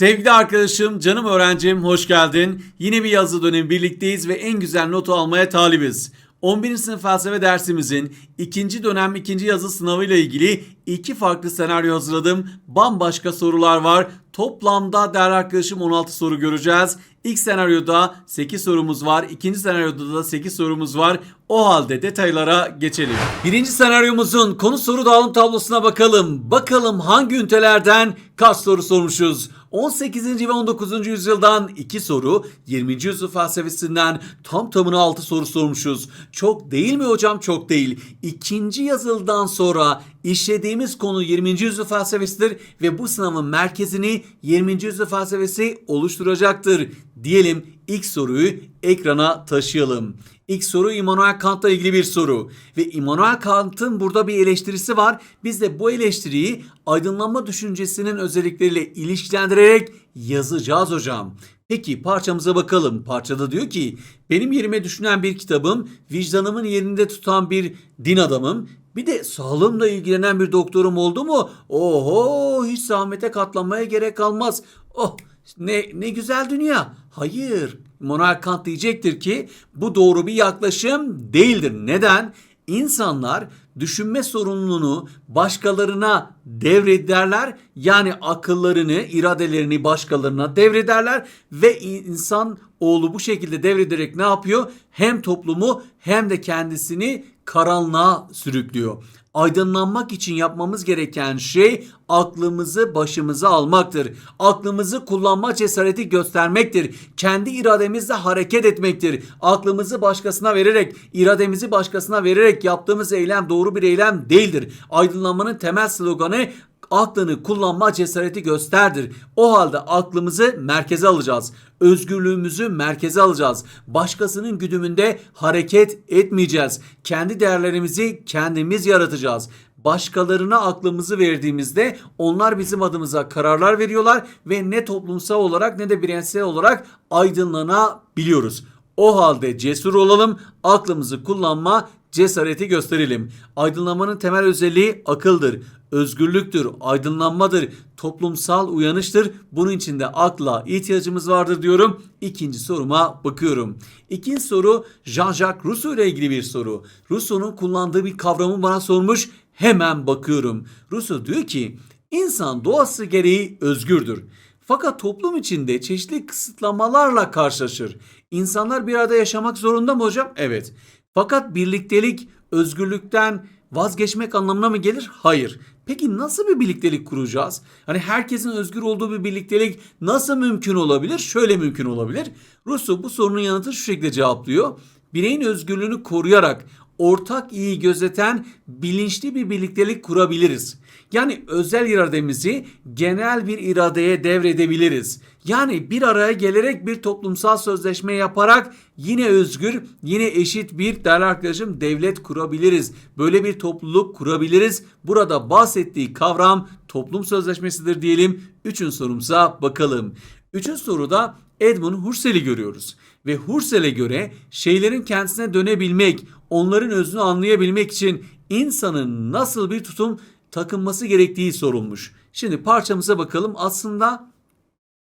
Sevgili arkadaşım, canım öğrencim hoş geldin. Yine bir yazı dönemi birlikteyiz ve en güzel notu almaya talibiz. 11. sınıf felsefe dersimizin ikinci dönem ikinci yazı sınavıyla ilgili iki farklı senaryo hazırladım. Bambaşka sorular var. Toplamda değerli arkadaşım 16 soru göreceğiz. İlk senaryoda 8 sorumuz var. İkinci senaryoda da 8 sorumuz var. O halde detaylara geçelim. Birinci senaryomuzun konu soru dağılım tablosuna bakalım. Bakalım hangi ünitelerden kaç soru sormuşuz? 18. ve 19. yüzyıldan 2 soru, 20. yüzyıl felsefesinden tam tamına 6 soru sormuşuz. Çok değil mi hocam? Çok değil. İkinci yazıldan sonra işlediğimiz konu 20. yüzyıl felsefesidir ve bu sınavın merkezini 20. yüzyıl felsefesi oluşturacaktır. Diyelim ilk soruyu ekrana taşıyalım. İlk soru Immanuel Kant'la ilgili bir soru. Ve Immanuel Kant'ın burada bir eleştirisi var. Biz de bu eleştiriyi aydınlanma düşüncesinin özellikleriyle ilişkilendirerek yazacağız hocam. Peki parçamıza bakalım. Parçada diyor ki benim yerime düşünen bir kitabım, vicdanımın yerinde tutan bir din adamım, bir de sağlığımla ilgilenen bir doktorum oldu mu? Oho hiç zahmete katlanmaya gerek kalmaz. Oh ne, ne güzel dünya. Hayır. Immanuel Kant diyecektir ki bu doğru bir yaklaşım değildir. Neden? İnsanlar düşünme sorumluluğunu başkalarına devrederler. Yani akıllarını, iradelerini başkalarına devrederler ve insan oğlu bu şekilde devrederek ne yapıyor? Hem toplumu hem de kendisini karanlığa sürüklüyor. Aydınlanmak için yapmamız gereken şey aklımızı başımıza almaktır. Aklımızı kullanma cesareti göstermektir. Kendi irademizle hareket etmektir. Aklımızı başkasına vererek, irademizi başkasına vererek yaptığımız eylem doğru bir eylem değildir. Aydınlanmanın temel sloganı aklını kullanma cesareti gösterdir. O halde aklımızı merkeze alacağız. Özgürlüğümüzü merkeze alacağız. Başkasının güdümünde hareket etmeyeceğiz. Kendi değerlerimizi kendimiz yaratacağız. Başkalarına aklımızı verdiğimizde onlar bizim adımıza kararlar veriyorlar ve ne toplumsal olarak ne de bireysel olarak aydınlanabiliyoruz. O halde cesur olalım, aklımızı kullanma cesareti gösterelim. Aydınlanmanın temel özelliği akıldır, özgürlüktür, aydınlanmadır, toplumsal uyanıştır. Bunun için de akla ihtiyacımız vardır diyorum. İkinci soruma bakıyorum. İkinci soru Jean-Jacques Rousseau ile ilgili bir soru. Rousseau'nun kullandığı bir kavramı bana sormuş. Hemen bakıyorum. Rousseau diyor ki insan doğası gereği özgürdür. Fakat toplum içinde çeşitli kısıtlamalarla karşılaşır. İnsanlar bir arada yaşamak zorunda mı hocam? Evet. Fakat birliktelik özgürlükten vazgeçmek anlamına mı gelir? Hayır. Peki nasıl bir birliktelik kuracağız? Hani herkesin özgür olduğu bir birliktelik nasıl mümkün olabilir? Şöyle mümkün olabilir. Rousseau bu sorunun yanıtı şu şekilde cevaplıyor. Bireyin özgürlüğünü koruyarak ortak iyi gözeten bilinçli bir birliktelik kurabiliriz. Yani özel irademizi genel bir iradeye devredebiliriz. Yani bir araya gelerek bir toplumsal sözleşme yaparak yine özgür, yine eşit bir değerli arkadaşım devlet kurabiliriz. Böyle bir topluluk kurabiliriz. Burada bahsettiği kavram toplum sözleşmesidir diyelim. Üçüncü sorumuza bakalım. Üçüncü soruda Edmund Husserl'i görüyoruz. Ve Husserl'e göre şeylerin kendisine dönebilmek, onların özünü anlayabilmek için insanın nasıl bir tutum takınması gerektiği sorulmuş. Şimdi parçamıza bakalım. Aslında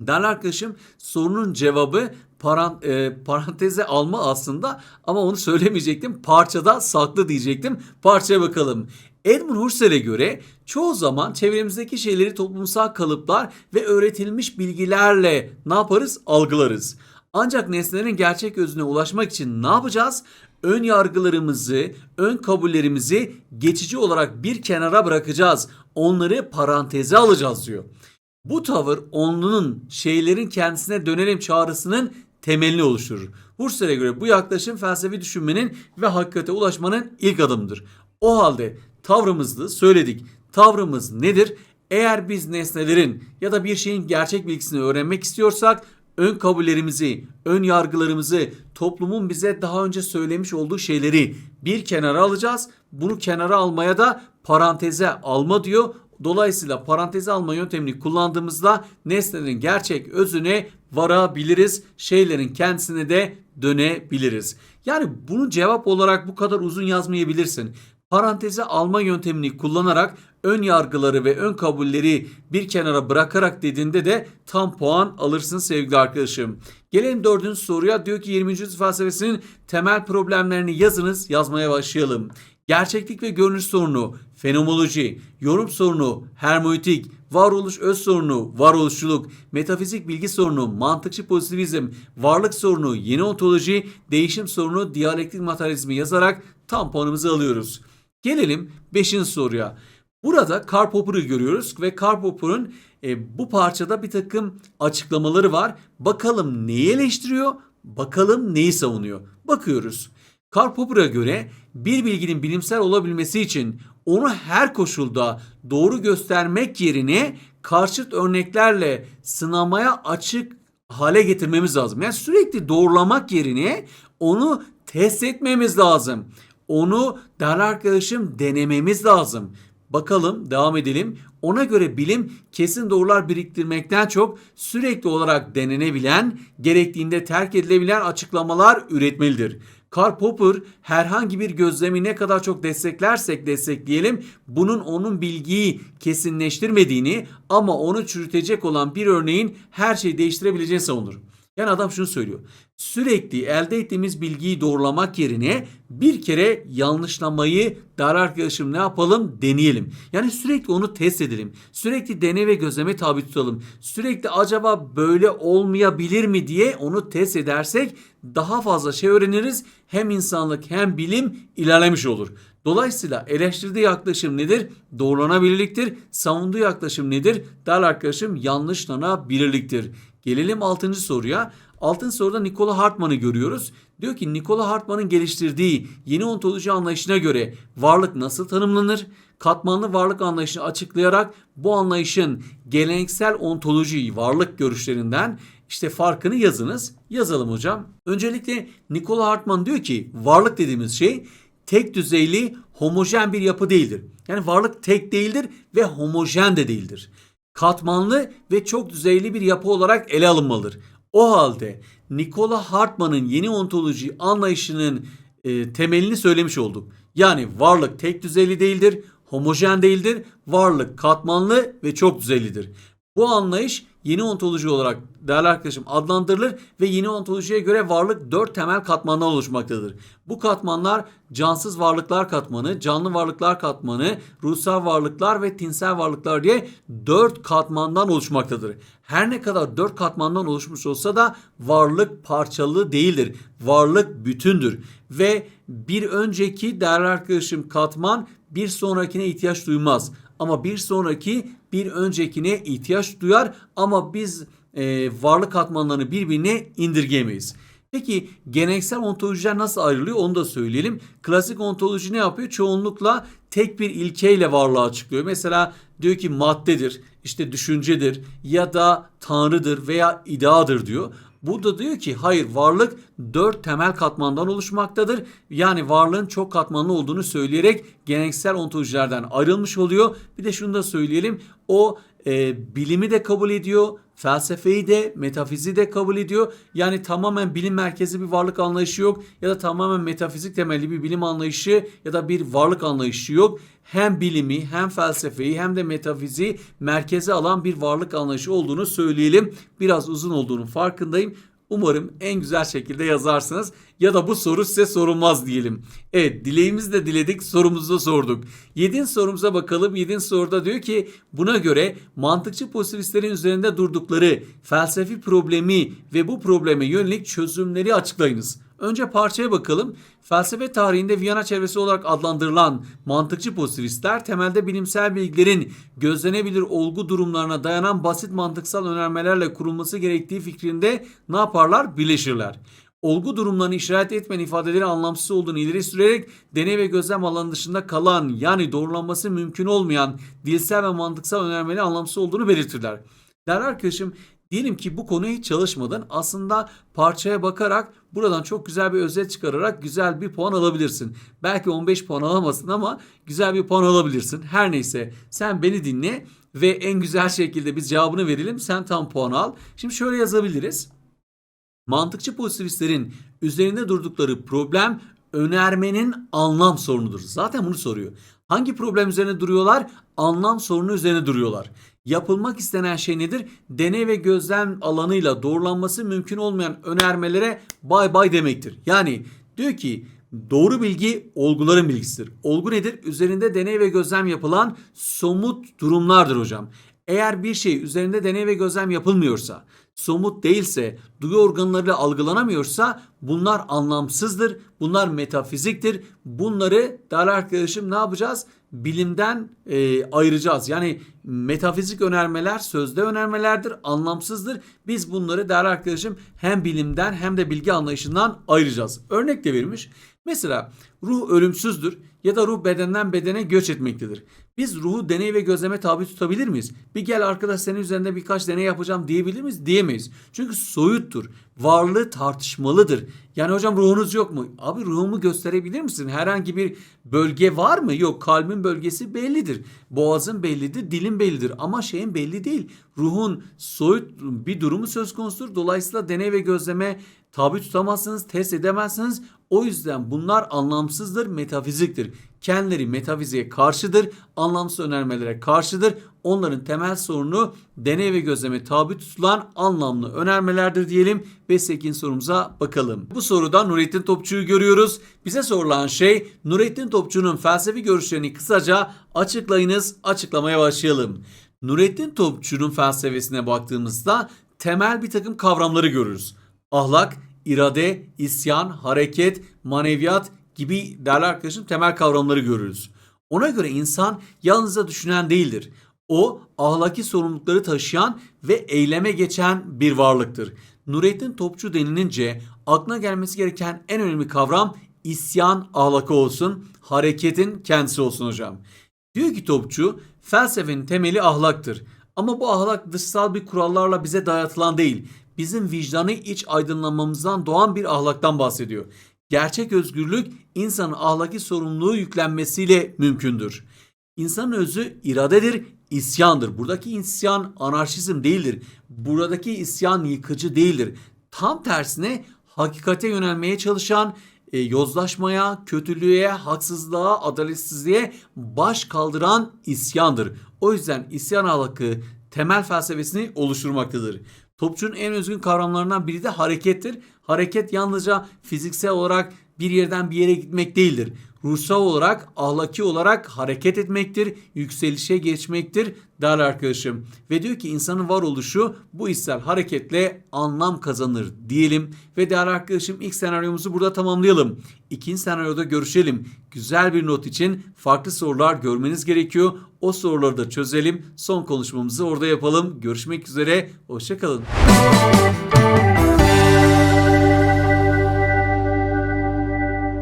değerli arkadaşım sorunun cevabı paran, e, paranteze alma aslında ama onu söylemeyecektim. Parçada saklı diyecektim. Parçaya bakalım. Edmund Husserl'e göre çoğu zaman çevremizdeki şeyleri toplumsal kalıplar ve öğretilmiş bilgilerle ne yaparız? Algılarız. Ancak nesnelerin gerçek özüne ulaşmak için ne yapacağız? Ön yargılarımızı, ön kabullerimizi geçici olarak bir kenara bırakacağız. Onları paranteze alacağız diyor. Bu tavır onlunun şeylerin kendisine dönelim çağrısının temelini oluşturur. Husserl'e göre bu yaklaşım felsefi düşünmenin ve hakikate ulaşmanın ilk adımıdır. O halde tavrımızı söyledik. Tavrımız nedir? Eğer biz nesnelerin ya da bir şeyin gerçek bilgisini öğrenmek istiyorsak ön kabullerimizi, ön yargılarımızı, toplumun bize daha önce söylemiş olduğu şeyleri bir kenara alacağız. Bunu kenara almaya da paranteze alma diyor. Dolayısıyla paranteze alma yöntemini kullandığımızda nesnenin gerçek özüne varabiliriz. Şeylerin kendisine de dönebiliriz. Yani bunu cevap olarak bu kadar uzun yazmayabilirsin. Paranteze alma yöntemini kullanarak ön yargıları ve ön kabulleri bir kenara bırakarak dediğinde de tam puan alırsın sevgili arkadaşım. Gelelim dördüncü soruya. Diyor ki 20. yüzyıl felsefesinin temel problemlerini yazınız. Yazmaya başlayalım. Gerçeklik ve görünüş sorunu, fenomenoloji, yorum sorunu, hermeneutik, varoluş öz sorunu, varoluşçuluk, metafizik bilgi sorunu, mantıkçı pozitivizm, varlık sorunu, yeni ontoloji, değişim sorunu, diyalektik materyalizmi yazarak tam puanımızı alıyoruz. Gelelim 5. soruya. Burada Karl görüyoruz ve Karl e, bu parçada bir takım açıklamaları var. Bakalım neyi eleştiriyor, bakalım neyi savunuyor. Bakıyoruz. Karl göre bir bilginin bilimsel olabilmesi için onu her koşulda doğru göstermek yerine karşıt örneklerle sınamaya açık hale getirmemiz lazım. Yani sürekli doğrulamak yerine onu test etmemiz lazım. Onu değerli arkadaşım denememiz lazım. Bakalım devam edelim. Ona göre bilim kesin doğrular biriktirmekten çok sürekli olarak denenebilen, gerektiğinde terk edilebilen açıklamalar üretmelidir. Karl Popper herhangi bir gözlemi ne kadar çok desteklersek destekleyelim bunun onun bilgiyi kesinleştirmediğini ama onu çürütecek olan bir örneğin her şeyi değiştirebileceğini savunur. Yani adam şunu söylüyor. Sürekli elde ettiğimiz bilgiyi doğrulamak yerine bir kere yanlışlamayı dar arkadaşım ne yapalım deneyelim. Yani sürekli onu test edelim. Sürekli deney ve gözleme tabi tutalım. Sürekli acaba böyle olmayabilir mi diye onu test edersek daha fazla şey öğreniriz. Hem insanlık hem bilim ilerlemiş olur. Dolayısıyla eleştirdiği yaklaşım nedir? Doğrulanabilirliktir. Savunduğu yaklaşım nedir? Değerli arkadaşım yanlışlanabilirliktir. Gelelim 6. soruya. 6. soruda Nikola Hartman'ı görüyoruz. Diyor ki Nikola Hartman'ın geliştirdiği yeni ontoloji anlayışına göre varlık nasıl tanımlanır? Katmanlı varlık anlayışını açıklayarak bu anlayışın geleneksel ontoloji varlık görüşlerinden işte farkını yazınız. Yazalım hocam. Öncelikle Nikola Hartman diyor ki varlık dediğimiz şey tek düzeyli homojen bir yapı değildir. Yani varlık tek değildir ve homojen de değildir katmanlı ve çok düzeyli bir yapı olarak ele alınmalıdır. O halde Nikola Hartman'ın yeni ontoloji anlayışının e, temelini söylemiş olduk. Yani varlık tek düzeyli değildir, homojen değildir, varlık katmanlı ve çok düzeylidir. Bu anlayış yeni ontoloji olarak değerli arkadaşım adlandırılır ve yeni ontolojiye göre varlık dört temel katmandan oluşmaktadır. Bu katmanlar cansız varlıklar katmanı, canlı varlıklar katmanı, ruhsal varlıklar ve tinsel varlıklar diye dört katmandan oluşmaktadır. Her ne kadar dört katmandan oluşmuş olsa da varlık parçalı değildir. Varlık bütündür ve bir önceki değerli arkadaşım katman bir sonrakine ihtiyaç duymaz. Ama bir sonraki bir öncekine ihtiyaç duyar ama biz e, varlık katmanlarını birbirine indirgemeyiz. Peki geleneksel ontolojiler nasıl ayrılıyor onu da söyleyelim. Klasik ontoloji ne yapıyor? Çoğunlukla tek bir ilkeyle varlığı açıklıyor. Mesela diyor ki maddedir, işte düşüncedir ya da tanrıdır veya ideadır diyor. Burada diyor ki hayır varlık dört temel katmandan oluşmaktadır. Yani varlığın çok katmanlı olduğunu söyleyerek geleneksel ontolojilerden ayrılmış oluyor. Bir de şunu da söyleyelim. O e, bilimi de kabul ediyor, felsefeyi de, metafiziği de kabul ediyor. Yani tamamen bilim merkezi bir varlık anlayışı yok ya da tamamen metafizik temelli bir bilim anlayışı ya da bir varlık anlayışı yok. Hem bilimi hem felsefeyi hem de metafiziği merkeze alan bir varlık anlayışı olduğunu söyleyelim. Biraz uzun olduğunu farkındayım. Umarım en güzel şekilde yazarsınız ya da bu soru size sorulmaz diyelim. Evet dileğimizi de diledik sorumuzu sorduk. Yedinci sorumuza bakalım. Yedinci soruda diyor ki buna göre mantıkçı pozitivistlerin üzerinde durdukları felsefi problemi ve bu probleme yönelik çözümleri açıklayınız. Önce parçaya bakalım. Felsefe tarihinde Viyana çevresi olarak adlandırılan mantıkçı pozitivistler temelde bilimsel bilgilerin gözlenebilir olgu durumlarına dayanan basit mantıksal önermelerle kurulması gerektiği fikrinde ne yaparlar? Birleşirler olgu durumlarını işaret etmeyen ifadelerin anlamsız olduğunu ileri sürerek deney ve gözlem alanı dışında kalan yani doğrulanması mümkün olmayan dilsel ve mantıksal önermeleri anlamsız olduğunu belirtirler. Değerli arkadaşım Diyelim ki bu konuyu hiç çalışmadın. Aslında parçaya bakarak buradan çok güzel bir özet çıkararak güzel bir puan alabilirsin. Belki 15 puan alamazsın ama güzel bir puan alabilirsin. Her neyse sen beni dinle ve en güzel şekilde biz cevabını verelim. Sen tam puan al. Şimdi şöyle yazabiliriz. Mantıkçı pozitivistlerin üzerinde durdukları problem önermenin anlam sorunudur. Zaten bunu soruyor. Hangi problem üzerine duruyorlar? Anlam sorunu üzerine duruyorlar. Yapılmak istenen şey nedir? Deney ve gözlem alanıyla doğrulanması mümkün olmayan önermelere bay bay demektir. Yani diyor ki doğru bilgi olguların bilgisidir. Olgu nedir? Üzerinde deney ve gözlem yapılan somut durumlardır hocam. Eğer bir şey üzerinde deney ve gözlem yapılmıyorsa, somut değilse, duyu organlarıyla algılanamıyorsa bunlar anlamsızdır. Bunlar metafiziktir. Bunları değerli arkadaşım ne yapacağız? Bilimden e, ayıracağız. Yani metafizik önermeler sözde önermelerdir, anlamsızdır. Biz bunları değerli arkadaşım hem bilimden hem de bilgi anlayışından ayıracağız. Örnek de vermiş. Mesela ruh ölümsüzdür ya da ruh bedenden bedene göç etmektedir. Biz ruhu deney ve gözleme tabi tutabilir miyiz? Bir gel arkadaş senin üzerinde birkaç deney yapacağım diyebilir miyiz? Diyemeyiz. Çünkü soyuttur. Varlığı tartışmalıdır. Yani hocam ruhunuz yok mu? Abi ruhumu gösterebilir misin? Herhangi bir bölge var mı? Yok. Kalbin bölgesi bellidir. Boğazın bellidir, dilin bellidir ama şeyin belli değil. Ruhun soyut bir durumu söz konusudur. Dolayısıyla deney ve gözleme tabi tutamazsınız, test edemezsiniz. O yüzden bunlar anlamsızdır, metafiziktir. Kendileri metafiziğe karşıdır, anlamsız önermelere karşıdır. Onların temel sorunu deney ve gözleme tabi tutulan anlamlı önermelerdir diyelim ve 8. sorumuza bakalım. Bu soruda Nurettin Topçu'yu görüyoruz. Bize sorulan şey Nurettin Topçu'nun felsefi görüşlerini kısaca açıklayınız. Açıklamaya başlayalım. Nurettin Topçu'nun felsefesine baktığımızda temel bir takım kavramları görürüz. Ahlak, irade, isyan, hareket, maneviyat gibi değerli arkadaşım temel kavramları görürüz. Ona göre insan yalnızca düşünen değildir. O ahlaki sorumlulukları taşıyan ve eyleme geçen bir varlıktır. Nurettin Topçu denilince aklına gelmesi gereken en önemli kavram isyan ahlakı olsun, hareketin kendisi olsun hocam. Diyor ki Topçu, felsefenin temeli ahlaktır. Ama bu ahlak dışsal bir kurallarla bize dayatılan değil, bizim vicdanı iç aydınlanmamızdan doğan bir ahlaktan bahsediyor. Gerçek özgürlük insanın ahlaki sorumluluğu yüklenmesiyle mümkündür. İnsanın özü iradedir, isyandır. Buradaki isyan anarşizm değildir. Buradaki isyan yıkıcı değildir. Tam tersine hakikate yönelmeye çalışan, e, yozlaşmaya, kötülüğe, haksızlığa, adaletsizliğe baş kaldıran isyandır. O yüzden isyan ahlakı temel felsefesini oluşturmaktadır. Topçunun en özgün kavramlarından biri de harekettir. Hareket yalnızca fiziksel olarak bir yerden bir yere gitmek değildir. Ruhsal olarak, ahlaki olarak hareket etmektir, yükselişe geçmektir değerli arkadaşım. Ve diyor ki insanın varoluşu bu içsel hareketle anlam kazanır diyelim. Ve değerli arkadaşım ilk senaryomuzu burada tamamlayalım. İkinci senaryoda görüşelim. Güzel bir not için farklı sorular görmeniz gerekiyor. O soruları da çözelim. Son konuşmamızı orada yapalım. Görüşmek üzere. Hoşçakalın.